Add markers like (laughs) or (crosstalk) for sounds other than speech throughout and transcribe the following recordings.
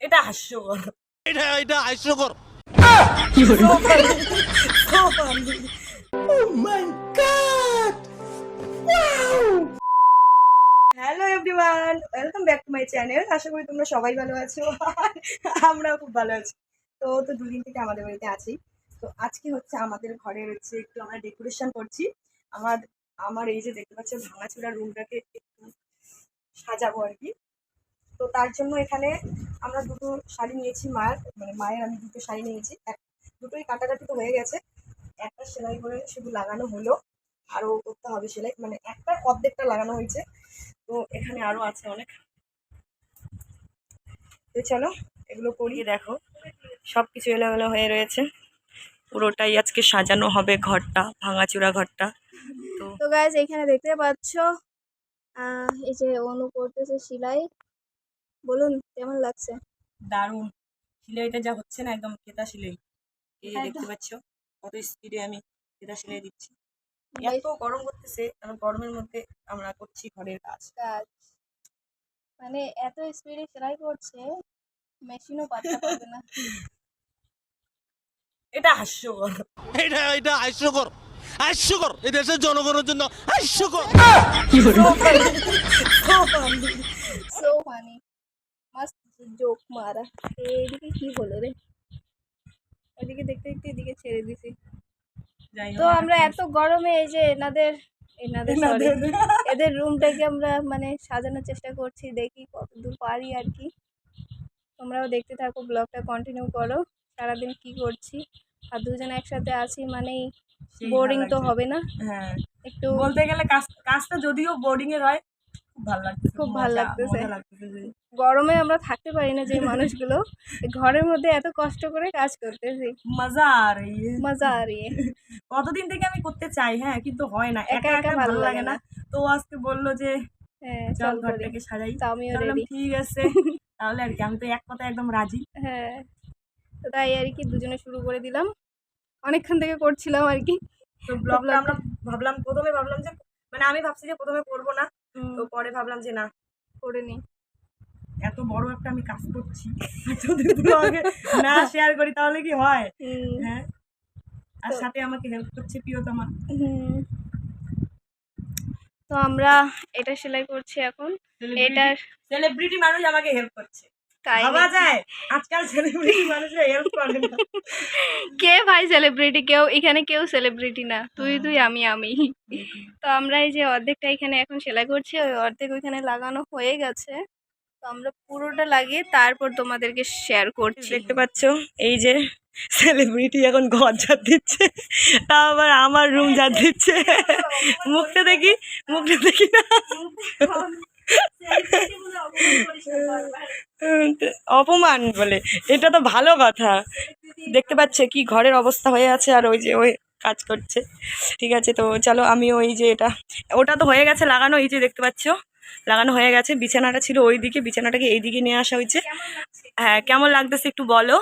এটা হাস্যকর। এটা এটা হাস্যকর. Hello everyone welcome back to my channel আশা করি তোমরা সবাই ভালো আছো। আমরাও খুব ভালো আছি। তো তো দুদিন থেকে আমাদের বাড়িতে আছি। তো আজকে হচ্ছে আমাদের ঘরে হচ্ছে একটু আমরা ডেকোরেশন করছি। আমার আমার এই যে দেখতে পাচ্ছ ভাঙাচোরা রুমটাকে একটু সাজাবো আর কি। তো তার জন্য এখানে আমরা দুটো শাড়ি নিয়েছি মায়ের মানে মায়ের আমি দুটো শাড়ি নিয়েছি। এক দুটোই কাটাকাটি তো হয়ে গেছে। একটা সেলাই করে শুধু লাগানো হলো আরও করতে হবে সেলাই মানে একটা অর্ধেকটা লাগানো হয়েছে। তো এখানে আরও আছে অনেক। তো চলো এগুলো করিয়ে দেখো সব কিছু এলোমেলো হয়ে রয়েছে। পুরোটাই আজকে সাজানো হবে ঘরটা ভাঙাচুরা ঘরটা। তো গাইজ এখানে দেখতে পাচ্ছ আহ, এই যে অনু করতেছে সেলাই। বলুন কেমন লাগছে? দারুণ। সিলাইটা যা হচ্ছে না একদম কেতা সিলাই। এই যে দেখতে পাচ্ছ কত স্পিডে আমি কেতা সিলাই দিচ্ছি। এত গরম করতেছে আর গরমের মধ্যে আমরা করছি ঘরের কাজ। কাজ। মানে এত স্পিডে সেলাই করছে মেশিনও পাত্তা পাবে না। এটা হাস্যকর। এটা এটা হাস্যকর। হাস্যকর। এই দেশের জনগণের জন্য হাস্যকর। Funny. So funny. So funny must joke মারা। এইদিকে কি হলো রে? ওইদিকে দেখতে দেখতে এদিকে ছেড়ে দিছি। তো আমরা এত গরমে এই যে এনাদের এনাদের (laughs) এদের রুমটাকে আমরা মানে সাজানোর চেষ্টা করছি দেখি কত দূর পারি আর কি। তোমরাও দেখতে থাকো ব্লগটা কন্টিনিউ করো। সারাদিন কি করছি? আর দুজন একসাথে আছি মানেই বোরিং তো হবে না। হ্যাঁ একটু বলতে গেলে কাজ কাজটা যদিও বোর্ডিং এর হয় খুব ভালো লাগছে খুব ভালো লাগতেছে। গরমে আমরা থাকতে পারি না যে মানুষগুলো। ঘরের মধ্যে এত কষ্ট করে কাজ করতেছি। মজা আর এই। মজা আর ইয়ে। কতদিন থেকে আমি করতে চাই হ্যাঁ কিন্তু হয় না। একা একা ভালো লাগে না। তো আজকে বলল যে হ্যাঁ চল ঘরটাকে সাজাই। আমিও রেডি ঠিক আছে। (laughs) তাহলে আর কি আমি তো এক একদম রাজি। হ্যাঁ। তো তাই আর কি দুজনে শুরু করে দিলাম। অনেকক্ষণ থেকে করছিলাম আর কি। তো ব্লগটা আমরা ভাবলাম প্রথমে ভাবলাম যে মানে আমি ভাবছি যে প্রথমে করব না। তো পরে ভাবলাম যে না। করে নি। এত বড় একটা আমি কাজ করছি। না (laughs) শেয়ার করি তাহলে কি হয়? হ্যাঁ? আর সাথে আমাকে হেল্প করছে প্রিয়তমা। তো আমরা এটা সেলাই করছি এখন। এটা সেলিব্রিটি মানুষ আমাকে হেল্প করছে। ভাবা? যায়? আজকাল সেলিব্রিটি মানুষের হেল্প করে না। (laughs) কে ভাই সেলিব্রিটি কেউ এখানে কেউ সেলিব্রিটি না। তুই তুই আমি আমি। (laughs) তো আমরা এই যে অর্ধেকটা এখানে এখন সেলাই করছি। ওই অর্ধেক ওইখানে লাগানো হয়ে গেছে। আমরা পুরোটা লাগিয়ে তারপর তোমাদেরকে শেয়ার করছি। দেখতে পাচ্ছ, এই যে সেলিব্রিটি এখন ঘর ঝাড় দিচ্ছে আবার আমার রুম ঝাড় দিচ্ছে। মুখটা দেখি মুখটা দেখি না। অপমান বলে, এটা তো ভালো কথা। দেখতে পাচ্ছে কি ঘরের অবস্থা হয়ে আছে আর ওই যে ওই কাজ করছে। ঠিক আছে, তো চলো আমি ওই যে এটা, ওটা তো হয়ে গেছে লাগানো, এই যে দেখতে পাচ্ছ। লাগানো হয়ে গেছে। বিছানাটা ছিল ওই দিকে বিছানাটাকে এই দিকে নিয়ে আসা হয়েছে। হ্যাঁ কেমন লাগতেছে একটু বলো।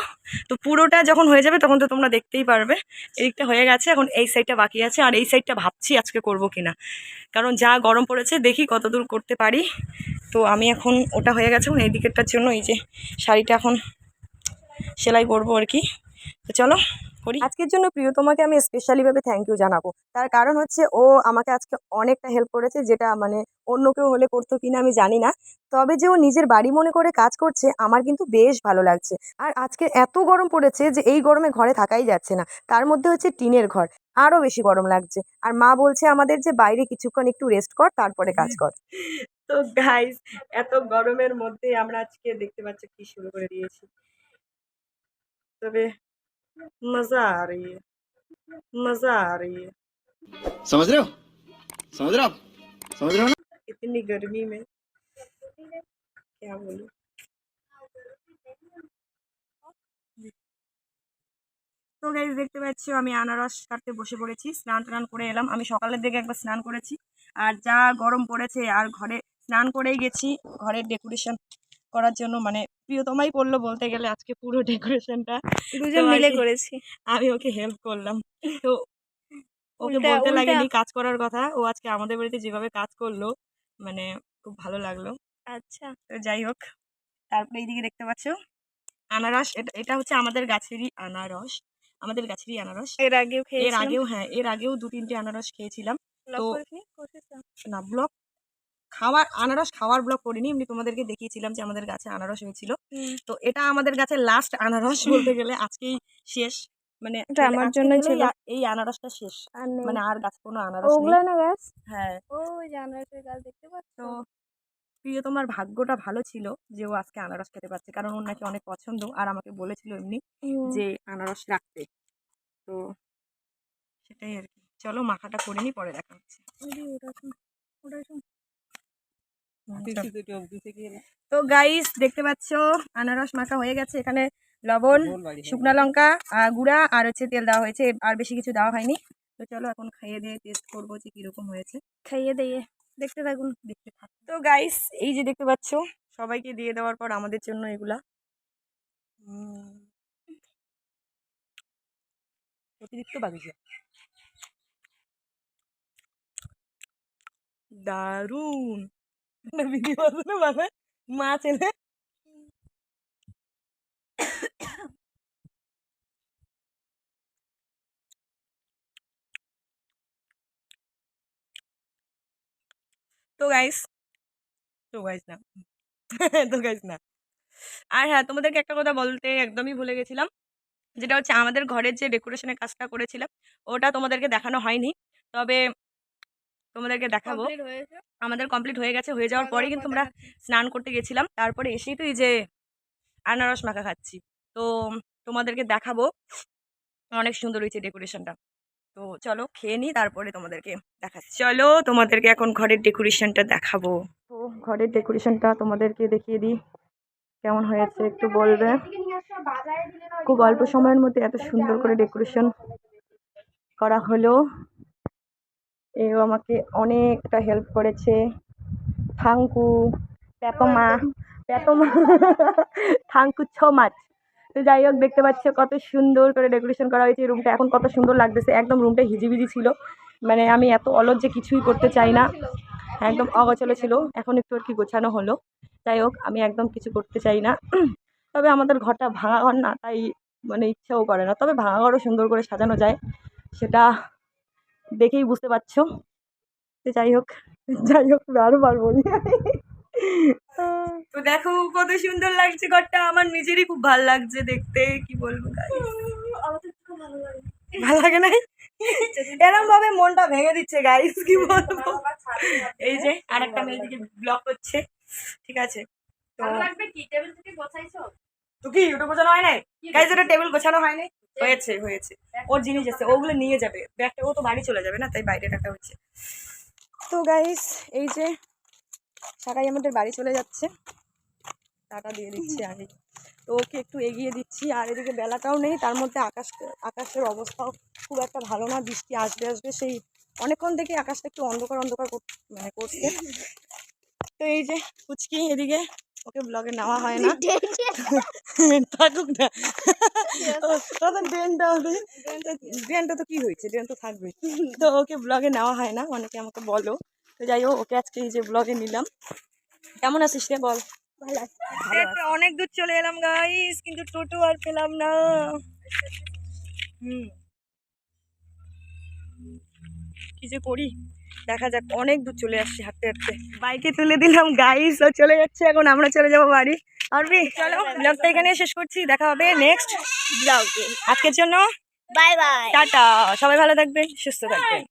তো পুরোটা যখন হয়ে যাবে তখন তো তোমরা দেখতেই পারবে। এদিকটা হয়ে গেছে এখন এই সাইডটা বাকি আছে। আর এই সাইডটা ভাবছি আজকে করব কিনা। কারণ যা গরম পড়েছে দেখি কতদূর করতে পারি। তো আমি এখন ওটা হয়ে গেছে এই দিকেরটার জন্য এই যে শাড়িটা এখন সেলাই করব আর কি। তো চলো। করি। আজকের জন্য প্রিয়তমাকে আমি স্পেশালিভাবে থ্যাংক ইউ জানাব। তার কারণ হচ্ছে ও আমাকে আজকে অনেকটা হেল্প করেছে যেটা মানে অন্য কেউ হলে করতো কিনা আমি জানি না। তবে যে ও নিজের বাড়ি মনে করে কাজ করছে আমার কিন্তু বেশ ভালো লাগছে। আর আজকে এত গরম পড়েছে যে এই গরমে ঘরে থাকাই যাচ্ছে না। তার মধ্যে হচ্ছে টিনের ঘর আরও বেশি গরম লাগছে। আর মা বলছে আমাদের যে বাইরে কিছুক্ষণ একটু রেস্ট কর তারপরে কাজ কর। (laughs) তো গাইস এত গরমের মধ্যে আমরা আজকে দেখতে পাচ্ছি কি শুরু করে দিয়েছি। তবে মজা आ रही है मजा आ रही है समझ रहे हो समझ रहे हो आप समझ रहे हो ना इतनी गर्मी में क्या बोलूं তো গাইজ দেখতে পাচ্ছ আমি আনারস কাটতে বসে পড়েছি স্নান টান করে এলাম আমি সকালের দিকে একবার স্নান করেছি আর যা গরম পড়েছে আর ঘরে স্নান করেই গেছি ঘরের ডেকোরেশন করার জন্য মানে প্রিয়তমাই করল বলতে গেলে আজকে পুরো ডেকোরেশনটা। দুজন মিলে করেছি। আমি ওকে হেল্প করলাম। তো ওকে বলতে লাগেনি কাজ করার কথা। ও আজকে আমাদের বাড়িতে যেভাবে কাজ করল মানে খুব ভালো লাগল। আচ্ছা। তো যাই হোক তারপরে এইদিকে দেখতে পাচ্ছ। আনারস এটা এটা হচ্ছে আমাদের গাছেরই আনারস। আমাদের গাছেরই আনারস। এর আগেও এর আগেও হ্যাঁ এর আগেও দু তিনটে আনারস খেয়েছিলাম। তো-? না ব্লগ খাওয়ার আনারস খাওয়ার ব্লগ করিনি এমনি তোমাদেরকে দেখিয়েছিলাম যে আমাদের গাছে আনারস হয়েছিল। তো এটা আমাদের গাছে লাস্ট আনারস বলতে গেলে আজকেই শেষ। মানে এটা আমার হলেই ছিল। এই আনারসটা শেষ। মানে আর গাছে কোনো আনারস নেই। ওগুলো না গাছ? হ্যাঁ। ওই যে আনারসের গাছ দেখতে পাচ্ছ? তো প্রিয় তোমার ভাগ্যটা ভালো ছিল যে ও আজকে আনারস খেতে পারছে কারণ ওর নাকি অনেক পছন্দ। আর আমাকে বলেছিল এমনি যে আনারস রাখতে। তো সেটাই আর কি। চলো মাখাটা করে নি পরে দেখা হচ্ছে ওরে, ওটা শোন, ওটা শোন। তো গাইস দেখতে পাচ্ছ আনারস মাখা হয়ে গেছে। এখানে লবণ শুকনো লঙ্কা গুঁড়া আর হচ্ছে তেল দেওয়া হয়েছে। আর বেশি কিছু দেওয়া হয়নি। তো চলো এখন খাইয়ে দিয়ে টেস্ট করব যে কীরকম হয়েছে। খাইয়ে দিয়ে দেখতে থাকুন। দেখতে থাক তো গাইস এই যে দেখতে পাচ্ছ সবাইকে দিয়ে দেওয়ার পর আমাদের জন্য এগুলা। উম, অতিরিক্ত বাগিচা দারুণ ভিডিও আছে না বাবা মা ছেলে তো গাইস তো গাইস না, (laughs) তো গাইস না। আর হ্যাঁ তোমাদেরকে একটা কথা বলতে একদমই ভুলে গেছিলাম। যেটা হচ্ছে আমাদের ঘরের যে ডেকোরেশনের কাজটা করেছিলাম, ওটা তোমাদেরকে দেখানো হয়নি। তবে তোমাদেরকে দেখাবো। আমাদের কমপ্লিট হয়ে গেছে। হয়ে যাওয়ার পরে কিন্তু আমরা স্নান করতে গেছিলাম। তারপরে এসেই তো এই যে আনারস মাখা খাচ্ছি। তো তোমাদেরকে দেখাবো অনেক সুন্দর হয়েছে ডেকোরেশনটা তো চলো খেয়ে নিই তারপরে তোমাদেরকে দেখাচ্ছি। চলো তোমাদেরকে এখন ঘরের ডেকোরেশনটা দেখাবো। তো ঘরের ডেকোরেশনটা তোমাদেরকে দেখিয়ে দিই। কেমন হয়েছে একটু বলবে? খুব অল্প সময়ের মধ্যে এত সুন্দর করে ডেকোরেশন করা হলো। এও আমাকে অনেকটা হেল্প করেছে। থাঙ্কু পেতমা পেতমা থাঙ্কু ছ মাছ। তো যাই হোক, দেখতে পাচ্ছ কত সুন্দর করে ডেকোরেশন করা হয়েছে। রুমটা এখন কত সুন্দর লাগতেছে। একদম রুমটা হিজিবিজি ছিল। মানে আমি এত অলস যে কিছুই করতে চাই না। একদম অগোছালো ছিল। এখন একটু আর কি গোছানো হলো। যাই হোক, আমি একদম কিছু করতে চাই না। তবে আমাদের ঘরটা ভাঙা ঘর না, তাই মানে ইচ্ছাও করে না। তবে ভাঙা ঘরও সুন্দর করে সাজানো যায়। সেটা দেখেই বুঝতে পারছ। তো যাই হোক যাই হোক বারবার বলি। তো দেখো কত সুন্দর লাগছে ঘরটা। আমার নিজেরই খুব ভালো লাগছে দেখতে কি বলব? ভালো লাগে। নাই? এরকম ভাবে মনটা ভেঙে দিচ্ছে গাইস কি বলব? এই যে আর একটা মেয়ে দিকে ব্লক করছে ঠিক আছে? তো তো কি ওটা বোঝানো হয় নাই? গাইজ এটা টেবিল গোছানো হয় নাই? হয়েছে হয়েছে। ওর জিনিস আছে, ওগুলো নিয়ে যাবে। ব্যাগটা, ও তো বাড়ি চলে যাবে না, তাই বাইরে রাখা হচ্ছে তো গাইস এই যে সারাই আমাদের বাড়ি চলে যাচ্ছে। টাটা দিয়ে দিচ্ছি আগে। তো ওকে একটু এগিয়ে দিচ্ছি, আর এদিকে বেলাটাও নেই, তার মধ্যে আকাশ, আকাশের অবস্থাও খুব একটা ভালো না, বৃষ্টি আসবে আসবে, সেই অনেকক্ষণ থেকে আকাশটা একটু অন্ধকার অন্ধকার কর- মানে করছে। তো এই যে পুচকি এদিকে ওকে ব্লগে নেওয়া হয় না। (laughs) থাকুক না। তখন ড্রেনটা হবে ড্রেনটা তো কি হয়েছে? ড্রেন তো থাকবেই। তো ওকে ব্লগে নেওয়া হয় না অনেকে আমাকে বলো। তো যাই হোক ওকে আজকে এই যে ব্লগে নিলাম। কেমন আছিস রে বল? ভালো অনেক দূর চলে এলাম গাইস কিন্তু টোটো আর পেলাম না। হুম। কি যে করি? দেখা যাক অনেক দূর চলে আসছি হাঁটতে হাঁটতে। বাইকে তুলে দিলাম গাইস ও চলে যাচ্ছে এখন আমরা চলে যাব বাড়ি। আরবি চলো ব্লগটা এখানে শেষ করছি দেখা হবে নেক্সট ব্লগে আজকের জন্য বাই বাই টাটা সবাই ভালো থাকবেন সুস্থ থাকবেন।